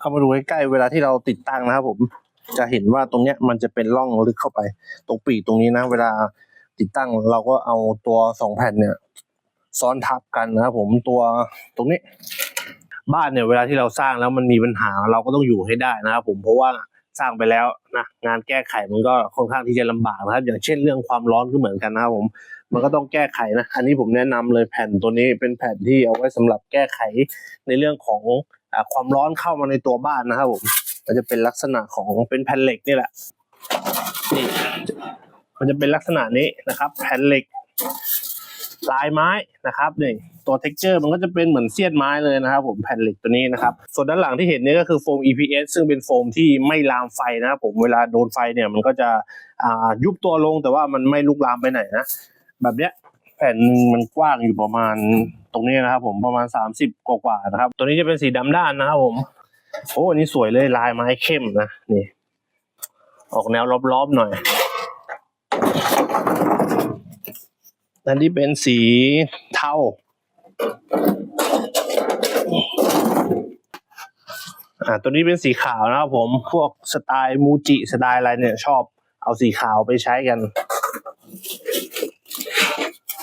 เข้ามาดูใใกล้ๆเวลาที่เราติดตั้งนะครับผมจะเห็นว่าตรงเนี้ยมันจะเป็นร่องลึกเข้าไป ตรงปีกตรงนี้นะ เวลาติดตั้งเราก็เอาตัวสองแผ่นเนี่ย ซ้อนทับกันนะครับผมตัวตรงนี้ บ้านเนี่ยเวลาที่เราสร้างแล้วมันมีปัญหาเราก็ต้องอยู่ให้ได้นะครับผมเพราะว่าสร้างไปแล้วนะงานแก้ไขมันก็ค่อนข้างที่จะลำบากนะครับ อย่างเช่นเรื่องความร้อนก็เหมือนกันนะครับผม มันก็ต้องแก้ไขนะ อันนี้ผมแนะนำเลยแผ่นตัวนี้เป็นแผ่นที่เอาไว้สำหรับแก้ไขในเรื่องของ ความร้อนเข้ามาในตัวบ้านนะครับผมมันจะเป็นลักษณะของเป็นแผ่นเหล็กนี่แหละนี่มันจะเป็นลักษณะนี้นะครับ แผ่นเหล็กลายไม้นะครับนี่ตัวเท็กเจอร์มันก็จะเป็นเหมือนเสี้ยนไม้เลยนะครับผมแผ่นเหล็กตัวนี้นะครับ ส่วนด้านหลังที่เห็นนี่ก็คือโฟม EPS ซึ่งเป็นโฟมที่ไม่ลามไฟนะครับผมเวลาโดนไฟเนี่ยมันก็จะยุบตัวลงแต่ว่ามันไม่ลุกลามไปไหนนะแบบเนี้ย แผ่นหนึ่งมันกว้างอยู่ประมาณตรงนี้นะครับผมประมาณ 30 กว่าๆนะครับ ตัวนี้จะเป็นสีดำด้านนะครับผมโอ้อันนี้สวยเลยลายไม้เข้มนะนี่ ออกแนวรอบๆหน่อยอันนี้เป็นสีเทาอ่าตัวนี้เป็นสีขาวนะครับผมพวกสไตล์มูจิสไตล์อะไรเนี่ยชอบเอาสีขาวไปใช้กัน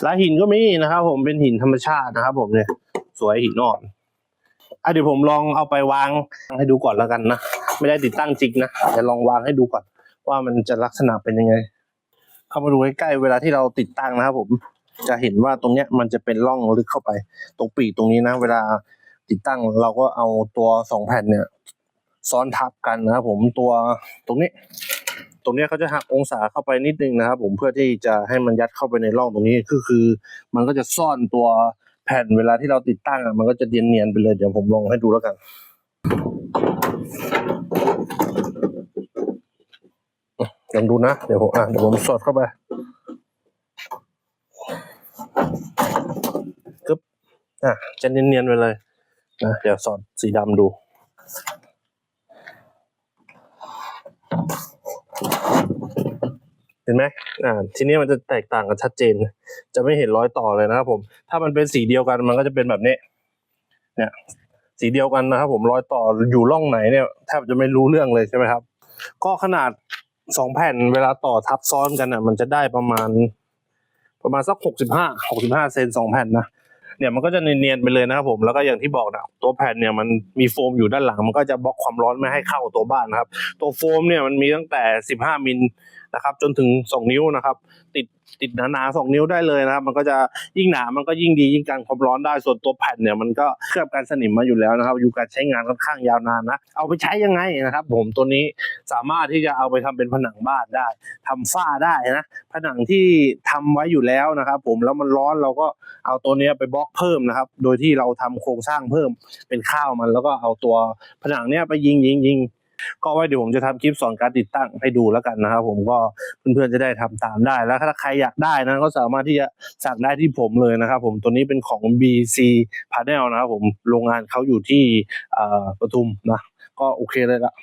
และหินก็มีนะครับ ผมเป็นหินธรรมชาตินะครับ ผมเนี่ยสวยหินอ่อนอะเดี๋ยวผมลองเอาไปวางให้ดูก่อนแล้วกันนะไม่ได้ติดตั้งจริงนะเดี๋ยวลองวางให้ดูก่อน ว่ามันจะลักษณะเป็นยังไง เข้ามาดูใกล้ๆเวลาที่เราติดตั้งนะครับ ผมจะเห็นว่าตรงเนี้ยมันจะเป็นร่องลึกเข้าไป ตรงปีกตรงนี้นะ เวลาติดตั้งเราก็เอาตัวสองแผ่นเนี่ย ซ้อนทับกันนะครับผมตัวตรงนี้ ตรงนี้เขาจะหักองศาเข้าไปนิดนึงนะครับผมเพื่อที่จะให้มันยัดเข้าไปในร่องตรงนี้คือคือ มันก็จะซ่อนตัวแผ่นเวลาที่เราติดตั้งอะมันก็จะเนียนๆไปเลยเดี๋ยวผมลองให้ดูแล้วกันลองดูนะเดี๋ยวผมอะเดี๋ยวผมสอดเข้าไปกึ๊บอะจะเนียนๆไปเลยนะเดี๋ยวสอดสีดำดู เห็นไหมอ่า ทีนี้มันจะแตกต่างกันชัดเจน จะไม่เห็นรอยต่อเลยนะครับผม ถ้ามันเป็นสีเดียวกันมันก็จะเป็นแบบนี้ เนี่ย สีเดียวกันนะครับผมรอยต่ออยู่ร่องไหนเนี่ยแทบจะไม่รู้เรื่องเลยใช่ไหมครับ ก็ขนาดสองแผ่นเวลาต่อทับซ้อนกันอะ มันจะได้ประมาณ ประมาณสักหกสิบห้าหกสิบห้าเซนสองแผ่นนะ เนี่ยมันก็จะเนียนๆไปเลยนะครับผมแล้วก็อย่างที่บอกนะตัวแผ่นเนี่ยมันมีโฟมอยู่ด้านหลัง มันก็จะบล็อกความร้อนไม่ให้เข้าตัวบ้านนะครับ ตัวโฟมเนี่ยมันมีตั้งแต่สิบห้ามิลนะครับ จนถึงสองนิ้วนะครับ ติดติดหนาๆสองนิ้วได้เลยนะครับ มันก็จะยิ่งหนามันก็ยิ่งดียิ่งกันความร้อนได้ส่วนตัวแผ่นเนี่ยมันก็เคลือบกันสนิมมาอยู่แล้วนะครับ อยู่การใช้งานค่อนข้างยาวนานนะเอาไปใช้ยังไงนะครับ ผมตัวนี้สามารถที่จะเอาไปทำเป็นผนังบ้านได้ทำฝ้าได้นะผนังที่ทำไว้อยู่แล้วนะครับ ผมแล้วมันร้อนเราก็เอาตัวนี้ไปบล็อกเพิ่มนะครับ โดยที่เราทำโครงสร้างเพิ่มเป็นข้าวมัน แล้วก็เอาตัวผนังเนี้ยไปยิงยิงยิง ก็ไว้เดี๋ยวผมจะทำคลิปสอนการติดตั้งให้ดูแล้วกันนะครับผมก็เพื่อนๆจะได้ทำตามได้แล้วถ้าใครอยากได้นะก็สามารถที่จะสั่งได้ที่ผมเลยนะครับผมตัวนี้เป็นของ BC Panel นะครับผมโรงงานเขาอยู่ที่ปทุมนะก็โอเคเลยละ